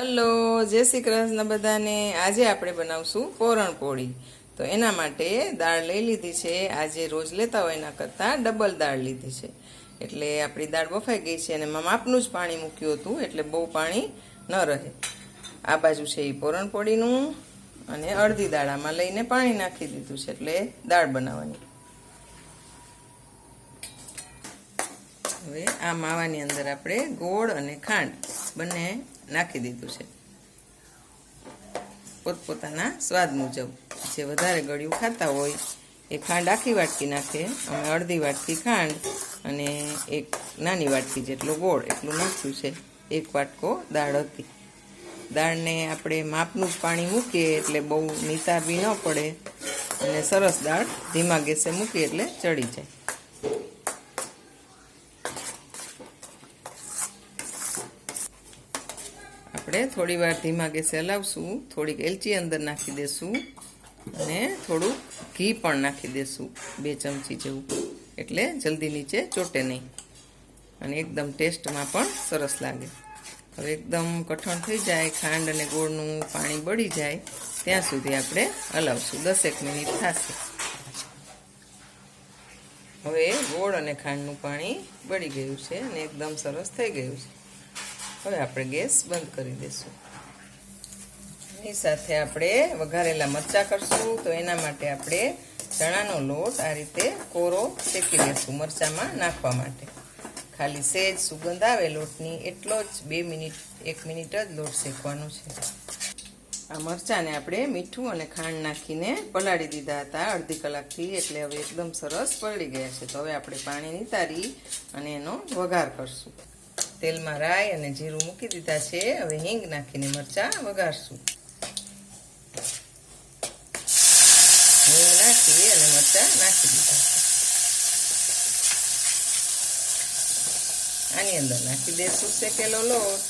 Hello, જય શ્રી કૃષ્ણ બધાને. આજે આપણે બનાવશું પોરણપોળી તો એના માટે દાળ લઈ લીધી છે. આજે રોજ લેતા હોય એના કરતાં ડબલ દાળ લીધી છે. એટલે આપણી દાળ બફાઈ ગઈ છે અને એમાં માપનું જ પાણી મૂક્યું હતું, એટલે બહુ પાણી ન રહે. આ બાજુ છે એ પોરણપોળીનું અને અડધી દાળ. આમાં લઈને પાણી નાખી દીધું છે, એટલે દાળ બનાવવાની. હવે આ માવાની અંદર આપણે ગોળ અને ખાંડ બંને નાખી દીધું છે. પોતપોતાના સ્વાદ મુજબ જે વધારે ગળ્યું ખાતા હોય એ ખાંડ આખી વાટકી નાખે. અમે અડધી વાટકી ખાંડ અને એક નાની વાટકી જેટલો ગોળ એટલું નાખ્યું છે. એક વાટકો દાળ હતી. દાળને આપણે માપનું જ પાણી મૂકીએ એટલે બહુ નિતારવી ન પડે અને સરસ દાળ ધીમા ગેસે મૂકીએ એટલે ચડી જાય. આપણે થોડી વાર ધીમા ગેસે હલાવશું, થોડીક એલચી અંદર નાખી દેશું અને થોડુંક ઘી પણ નાખી દેશું, બે ચમચી જેવું. એટલે જલ્દી નીચે ચોટે નહીં. અને એકદમ ટેસ્ટમાં પણ સરસ લાગે. હવે એકદમ કઠણ થઈ જાય, ખાંડ અને ગોળનું પાણી બળી જાય, ત્યાં સુધી આપણે હલાવશું. દસેક મિનિટ થશે. હવે ગોળ અને ખાંડનું પાણી બળી ગયું છે અને એકદમ સરસ થઈ ગયું છે. હવે આપણે ગેસ બંધ કરી દઈશું. એની સાથે આપણે વઘારેલા મરચાં કરશું. તો એના માટે આપણે ચણાનો લોટ આ રીતે કોરો શેકી દઈશું મરચાંમાં નાખવા માટે. ખાલી સેજ સુગંધ આવે લોટની, એટલો જ બે મિનિટ, એક મિનિટ જ લોટ શેકવાનો છે. આ મરચાંને આપણે મીઠું અને ખાંડ નાખીને પલાળી દીધા હતા અડધી કલાકથી, એટલે હવે એકદમ સરસ પલળી ગયા છે. તો હવે આપણે પાણી નિતારી અને એનો વઘાર કરશું. તેલમાં રાઈ અને જીરું મૂકી દીધા છે. હવે હિંગ નાખીને મરચાં વઘારશું. હિંગ નાખી અને મરચાં નાખી દીધા આની અંદર નાખી દેશું શેકેલો લોટ.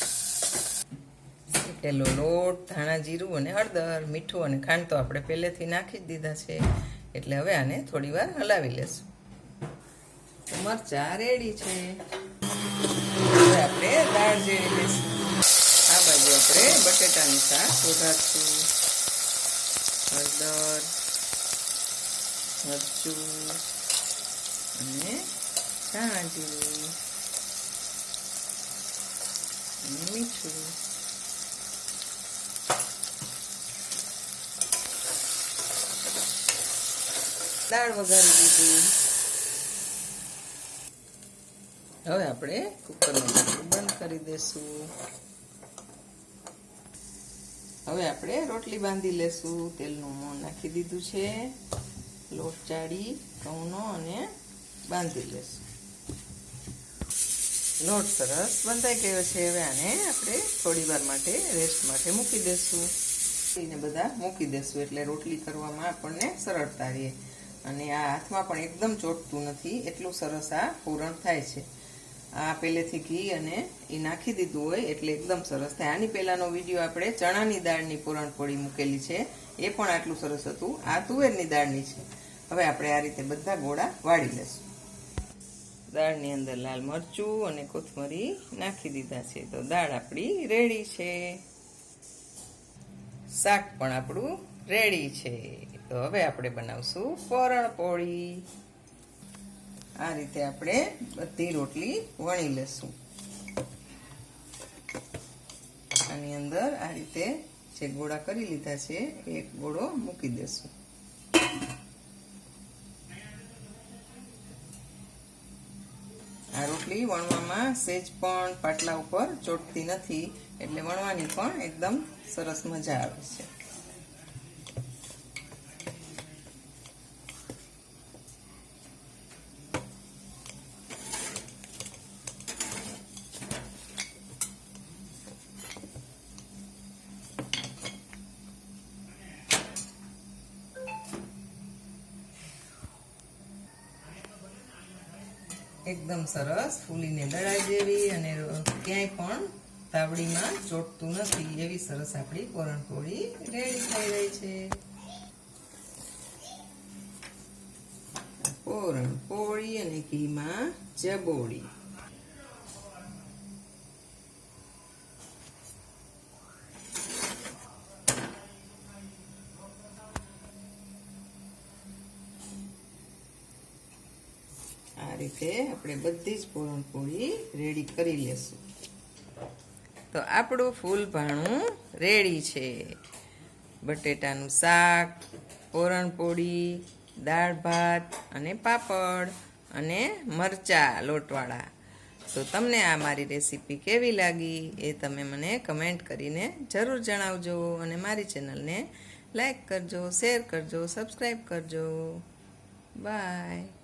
શેકેલો લોટ, ધાણા, જીરું અને હળદર, મીઠું અને ખાંડ તો આપણે પહેલેથી નાખી જ દીધા છે. એટલે હવે આને થોડી વાર હલાવી લેશું. મરચાં રેડી છે. હવે આપણે દાળ જેવી લઈશું આ બાજુ આપણે બટેટાનું શાક વઘારશું હળદર, મરચું અને જીરું અને મીઠું. દાળ વઘારી દીધી. હવે આપણે કુકરનું ઢાંકણું બંધ કરી દેશું. હવે આપણે રોટલી બાંધી લેશું. તેલનું મોં નાખી દીધું છે. લોટ ચાળી, ઘઉંનો અને બાંધી લેશું. લોટ સરસ બંધાઈ ગયો છે. હવે આને આપણે થોડી વાર માટે રેસ્ટ માટે મૂકી દેશું. એને બધા મૂકી દેશું એટલે રોટલી કરવામાં આપણને સરળતા રહે. અને આ હાથમાં પણ એકદમ ચોટતું નથી. એટલું સરસ આ પૂરણ થાય છે. આ પહેલેથી ઘી અને એ નાખી દીધું હોય એટલે એકદમ સરસ થાય. આની પહેલાંનો વીડિયો આપણે ચણાની દાળની પૂરણપોળી મૂકેલી છે. એ પણ આટલું સરસ હતું. આ તુવેરની દાળની છે. હવે આપણે આ રીતે બધા ગોળા વાળી લેશું. દાળની અંદર લાલ મરચું અને કોથમરી નાખી દીધા છે. તો દાળ આપણી રેડી છે. શાક પણ આપણું રેડી છે. તો હવે આપણે બનાવશું પોરણપોળી. આ રીતે આપણે બધી રોટલી વણી લેશું. આની અંદર આ રીતે જે ગોળા કરી લીધા છે એક ગોળો મૂકી દેશું. આ રોટલી વણવામાં સેજ પણ પાટલા ઉપર ચોટતી નથી, એટલે વણવાની પણ એકદમ સરસ મજા આવે છે. એકદમ સરસ ફૂલીને દળાઈ જેવી અને ક્યાંય પણ તાવડીમાં ચોટતું નથી. એવી સરસ આપણી પૂરણપોળી રેડી થઈ રહી છે. પૂરણપોળી અને ઘીમાં ચબોળી. રીતે આપણે બધી જ પૂરણપોળી રેડી કરી લેશું. તો આપણું ફૂલ ભાણું રેડી છે. બટેટાનું શાક પૂરણપોળી દાળ ભાત અને પાપડ અને મરચા લોટવાળા. તો તમને આ મારી રેસીપી કેવી લાગી એ તમે મને કમેન્ટ કરીને જરૂર જણાવજો અને મારી ચેનલને લાઈક કરજો, શેર કરજો, સબસ્ક્રાઈબ કરજો. બાય.